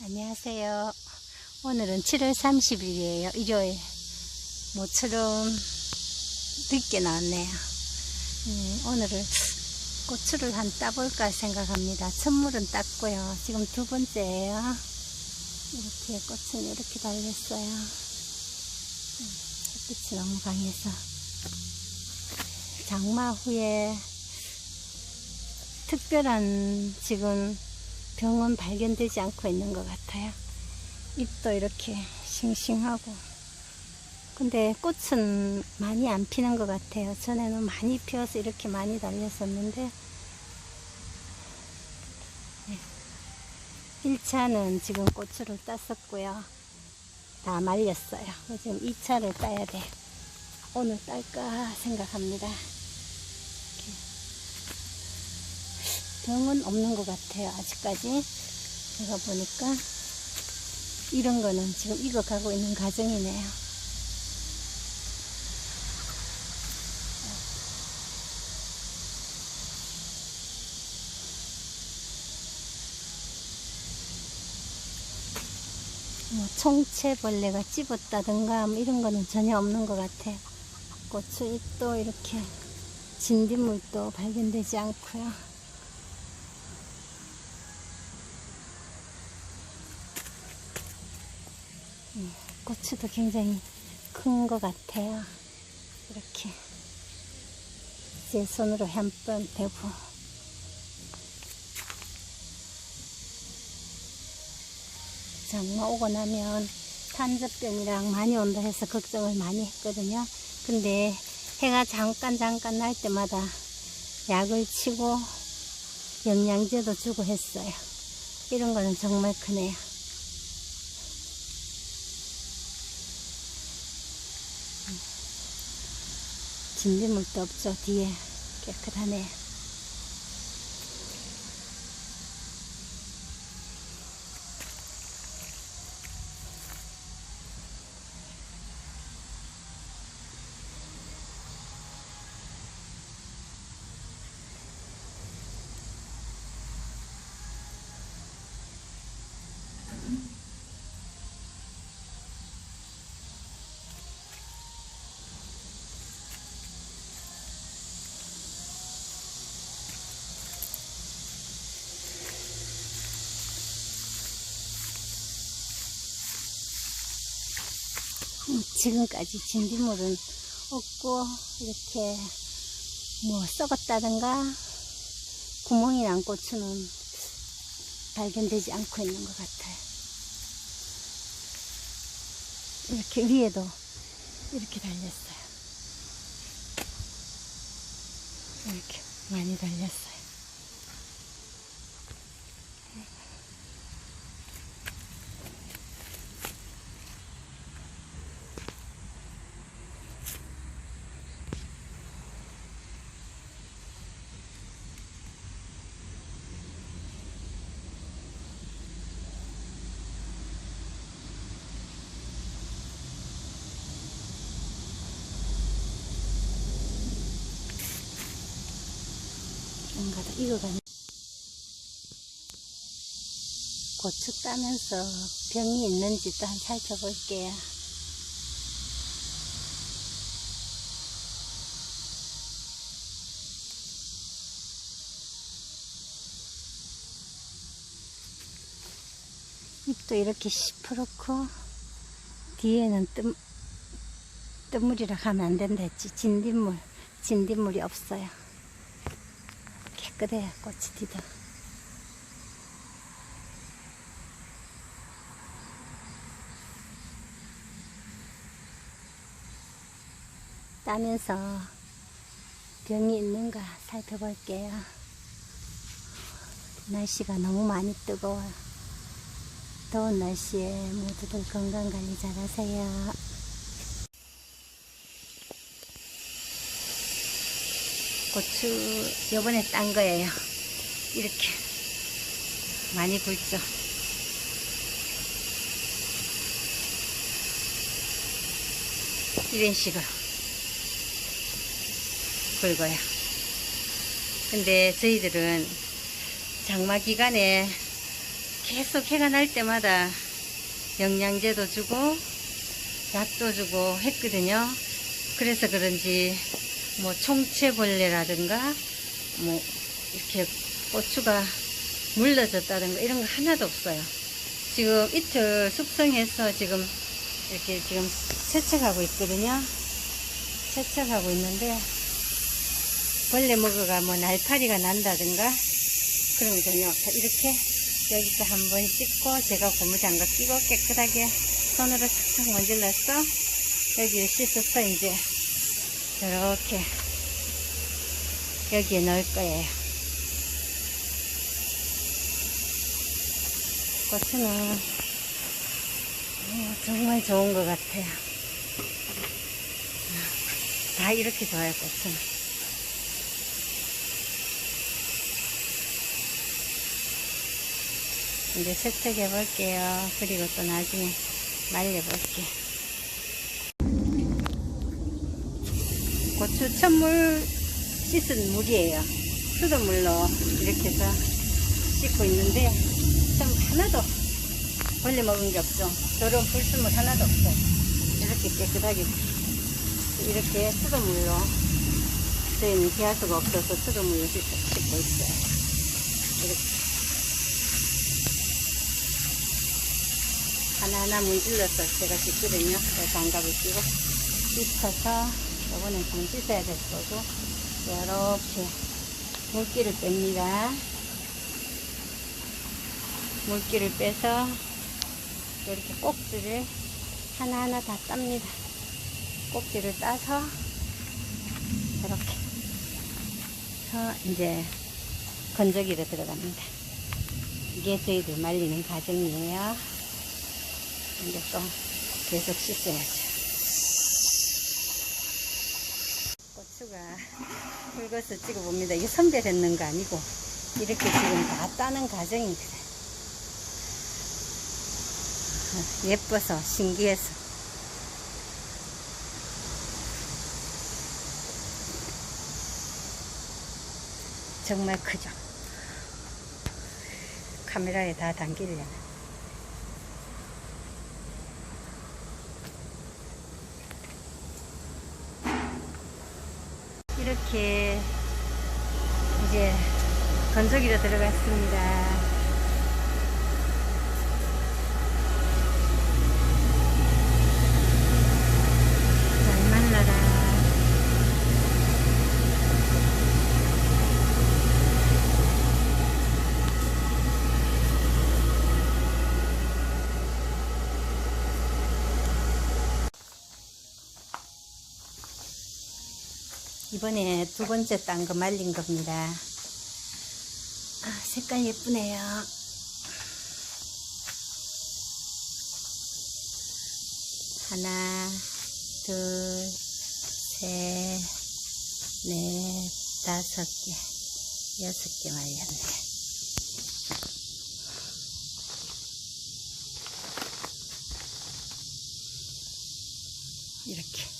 안녕하세요. 오늘은 7월 30일이에요. 일요일. 모처럼 늦게 나왔네요. 음, 오늘은 고추를 한 따볼까 생각합니다. 첫물은 땄고요. 지금 두 번째예요. 이렇게 꽃은 이렇게 달렸어요. 음, 햇빛이 너무 강해서. 장마 후에 특별한 지금 병은 발견되지 않고 있는 것 같아요. 잎도 이렇게 싱싱하고. 근데 꽃은 많이 안 피는 것 같아요. 전에는 많이 피어서 이렇게 많이 달렸었는데, 네. 1차는 지금 고추를 땄었고요. 다 말렸어요. 지금 2차를 따야 돼. 오늘 딸까 생각합니다. 병은 없는 것 같아요. 아직까지. 제가 보니까 이런 거는 지금 익어가고 있는 과정이네요. 뭐 총채벌레가 찝었다든가 뭐 이런 거는 전혀 없는 것 같아요. 고추잎도 이렇게 진딧물도 발견되지 않고요. 고추도 굉장히 큰 것 같아요. 이렇게 제 손으로 한 번 대고 장마 오고 나면 탄저병이랑 많이 온다 해서 걱정을 많이 했거든요. 근데 해가 잠깐 잠깐 날 때마다 약을 치고 영양제도 주고 했어요. 이런 거는 정말 크네요. 진딧물도 없죠. 뒤에 깨끗하네. 지금까지 진딧물은 없고 이렇게 뭐 썩었다든가 구멍이 난 고추는 발견되지 않고 있는 것 같아요. 이렇게 위에도 이렇게 달렸어요. 이렇게 많이 달렸어요. 뭔가 더 익어가는 고추 따면서 병이 있는지 또한 살펴볼게요. 잎도 이렇게 시퍼렇고 뒤에는 뜸, 뜸물이라 하면 안 된다 했지 진딧물 진딧물이 없어요. 깨끗해요 꽃이 뒤도 따면서 병이 있는가 살펴볼게요. 날씨가 너무 많이 뜨거워요. 더운 날씨에 모두들 건강관리 잘하세요 고추 요번에 딴 거예요. 이렇게 많이 굵죠. 이런 식으로 굵어요. 근데 저희들은 장마 기간에 계속 해가 날 때마다 영양제도 주고 약도 주고 했거든요. 그래서 그런지 뭐 총체벌레라든가 뭐 이렇게 고추가 물러졌다든가 이런 거 하나도 없어요. 지금 이틀 숙성해서 지금 이렇게 지금 세척하고 있거든요. 세척하고 있는데 벌레 먹어가 뭐 날파리가 난다든가 그런 거 전혀 없어. 이렇게 여기서 한번 씻고 제가 고무장갑 끼고 깨끗하게 손으로 착착 문질러서 여기에 씻어서 이제 이렇게 여기에 넣을 거예요. 고추는 어, 정말 좋은 것 같아요. 다 이렇게 좋아요, 고추는. 이제 세척해 볼게요. 그리고 또 나중에 말려 볼게요. 추 천물 씻은 물이에요. 수돗물로 이렇게 해서 씻고 있는데 좀 하나도 벌레 먹은 게 없죠. 저런 불순물 하나도 없어요. 이렇게 깨끗하게 이렇게 수돗물로 저희는 기하수가 없어서 수돗물로 씻- 씻고 있어요. 이렇게 하나하나 문질러서 제가 씻거든요. 장갑을 끼고 씻어서 요거는 좀 씻어야 될 거고 이렇게 물기를 뺍니다. 물기를 빼서 이렇게 꼭지를 하나하나 다 땁니다. 꼭지를 따서 이렇게 해서 이제 건조기로 들어갑니다. 이게 저희들 말리는 과정이에요. 이제 또 계속 씻어야죠. 고추가 굵어서 찍어봅니다. 이게 선별했는 거 아니고 이렇게 지금 다 따는 과정입니다. 예뻐서 신기해서 정말 크죠. 카메라에 다 담기려나. 이렇게 이제 건조기로 들어갔습니다. 잘 말라라. 이번에 두 번째 딴 거 말린 겁니다. 아, 색깔 예쁘네요. 하나, 둘, 셋, 넷, 다섯 개, 여섯 개 말렸네. 이렇게.